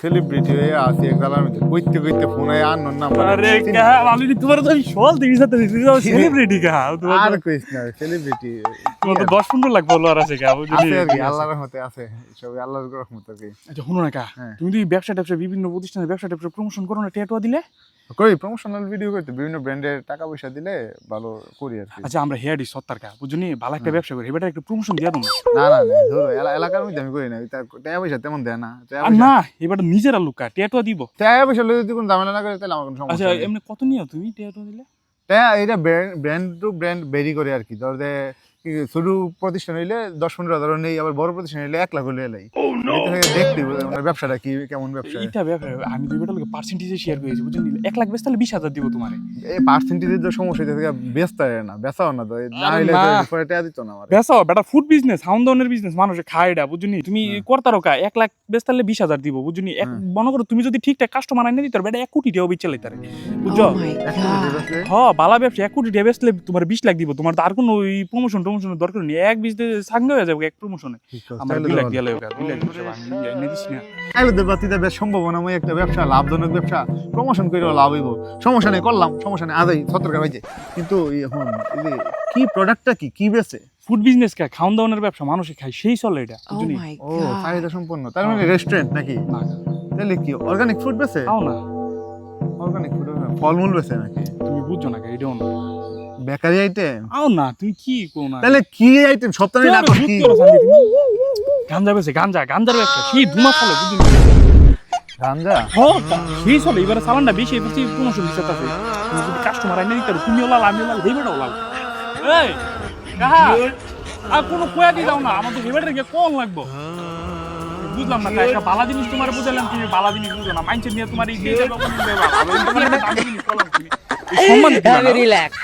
Celebrity হয়ে আসি মধ্যে কইতে কইতে ফোনে নাম্বার আরে কা আমি তোমার তো সাথে সেলিব্রিটি আর কইস না সেলিব্রিটি তোমার তো 10 15 লাখ ফলোয়ার আছে কা বুঝলি? আছে আর কি আল্লাহর রহমতে আছে সব আল্লাহর রহমতে আর কি। আচ্ছা শুনো না কা হ্যাঁ। তুমি যদি ব্যবসা ট্যাবসা বিভিন্ন প্রতিষ্ঠানের ব্যবসা ট্যাবসা প্রমোশন করো না টেটুয়া দিলে? কই প্রমোশনাল ভিডিও করতে বিভিন্ন ব্র্যান্ডের টাকা পয়সা দিলে ভালো করি আর কি। আচ্ছা আমরা হেয়ার সত্তর কা বুঝনি ভালো একটা ব্যবসা করি। এবার একটু প্রমোশন দিয়ে দেবো না? না না ধরো এলাকার মধ্যে আমি করি না। টাকা পয়সা তেমন দেয় না আর না এবার নিজেরা লুকা টেটুয়া দিব। টাকা পয়সা লইতে যদি কোনো ঝামেলা না করে তাহলে আমার কোনো আচ্ছা সমস্যা নেই। এমনি কত নিও তুমি টেটুয়া দিলে? টাকা এটা ব্র্যান্ড টু ব্র্যান্ড বেরি করে আর কি। ধর ছোটো প্রতিষ্ঠান হইলে দশ পনেরো হাজার নেই আবার বড় প্রতিষ্ঠান হইলে এক লাখ হলে এলাই দেখতে ব্যবসাটা কি কেমন ব্যবসা? এইটা ব্যবসা আমি দুই বেটালকে পার্সেন্টেজে শেয়ার করেছি এক লাখ বেশ তাহলে বিশ হাজার দিব তোমারে। এই পার্সেন্টেজের যে সমস্যা হইতে থাকে বেচতে হয় না বেচাও না তো না হইলে। টাকা দিত না আমার। বেটা ফুড বিজনেস হাউন দাউনের বিজনেস মানুষে খায় এটা বুঝলি তুমি হুম। করতারো কা এক লাখ বেশ তাহলে বিশ হাজার দিব বুঝলি এক হুম। মনে করো তুমি যদি ঠিকঠাক কাস্টমার আইনে দিতে বেটা এক কোটি টাকা বিচ্ছে লাইতারে বুঝছ? Oh my এক কোটি god. বেচলে? হ বালা ব্যবসা এক কোটি টাকা বেচলে তোমার বিশ লাখ দিব তোমার তো আর কোনো ওই প্রমোশন টমোশনের দরকার নেই। এক বিশ সাঙ্গে হয়ে যাবে এক প্রমোশনে লাখ দিয়ে লাগবে দিয়ে বেশ সম্ভাবনাময় একটা ব্যবসা লাভজনক ব্যবসা। প্রমোশন করে লাভ হইব। সমস্যা নেই করলাম। সমস্যা নেই আদাই সতর্ক হয়েছে। কিন্তু এখন কি প্রোডাক্টটা কি? কি বেচে? ফুড বিজনেস কা খাওন দাওয়ানের ব্যবসা মানুষে খায়। সেই চলে এটা Oh ও চাহিদা সম্পন্ন। তার মানে রেস্টুরেন্ট নাকি? তাহলে কি অর্গানিক ফুড বেচে? খাও না। অর্গানিক ফুড ফলমূল বেচে নাকি? তুমি বুঝছ না এটাও না। বেকারি আইটেম আও না তুমি কি কো না? তাহলে কি আইটেম সপ্তাহে না তোমার কি? তুমি গাঞ্জা বেছে গাঞ্জা গাঞ্জার ব্যবসা সেই ধুমা চলে বুঝলি? গাঞ্জা? হ্যাঁ তা- সেই চলে এবারে চালানটা বেশি বেশি প্রমোশন দিচ্ছে তাতে তুমি যদি কাস্টমার আইনে দিতে পারো তুমিও লাল আমিও লাল হেবেটাও লাল। এই কাহা আর কোনো কোয়া দিয়ে দাও না আমাদের হেবেটার গিয়ে কোন লাগবো। বুঝলাম না একটা বালা জিনিস তোমার বুঝালাম তুমি বালা জিনিস বুঝো না মাইন্ডসেট নিয়ে তোমার এই যে সম্মান দিবা না। Very relaxed.